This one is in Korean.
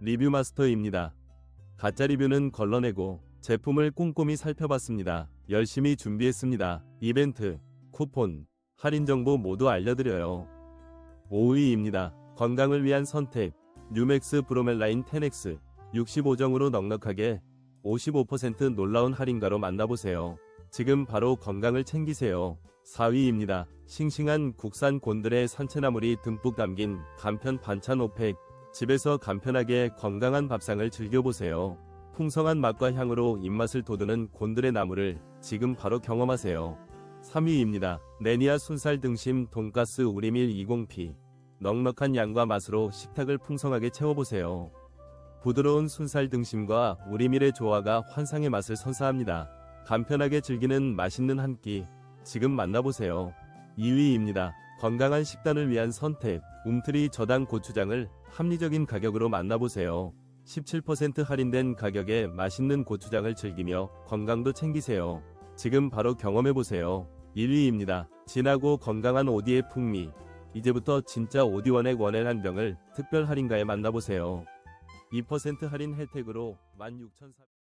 리뷰 마스터입니다. 가짜 리뷰는 걸러내고 제품을 꼼꼼히 살펴봤습니다. 열심히 준비했습니다. 이벤트, 쿠폰, 할인 정보 모두 알려드려요. 5위입니다. 건강을 위한 선택. 뉴맥스 브로멜라인 10X 65정으로 넉넉하게 55% 놀라운 할인가로 만나보세요. 지금 바로 건강을 챙기세요. 4위입니다. 싱싱한 국산 곤드레 산채나물이 듬뿍 담긴 간편 반찬 5팩. 집에서 간편하게 건강한 밥상을 즐겨보세요. 풍성한 맛과 향으로 입맛을 돋우는 곤드레 나물을 지금 바로 경험하세요. 3위입니다. 네니아 순살 등심 돈가스 우리밀 20P. 넉넉한 양과 맛으로 식탁을 풍성하게 채워보세요. 부드러운 순살 등심과 우리밀의 조화가 환상의 맛을 선사합니다. 간편하게 즐기는 맛있는 한 끼. 지금 만나보세요. 2위입니다. 건강한 식단을 위한 선택. 움트리 저당 고추장을 합리적인 가격으로 만나보세요. 17% 할인된 가격에 맛있는 고추장을 즐기며 건강도 챙기세요. 지금 바로 경험해보세요. 1위입니다. 진하고 건강한 오디의 풍미. 이제부터 진짜 오디원액 원액 한 병을 특별 할인가에 만나보세요. 2% 할인 혜택으로 16,400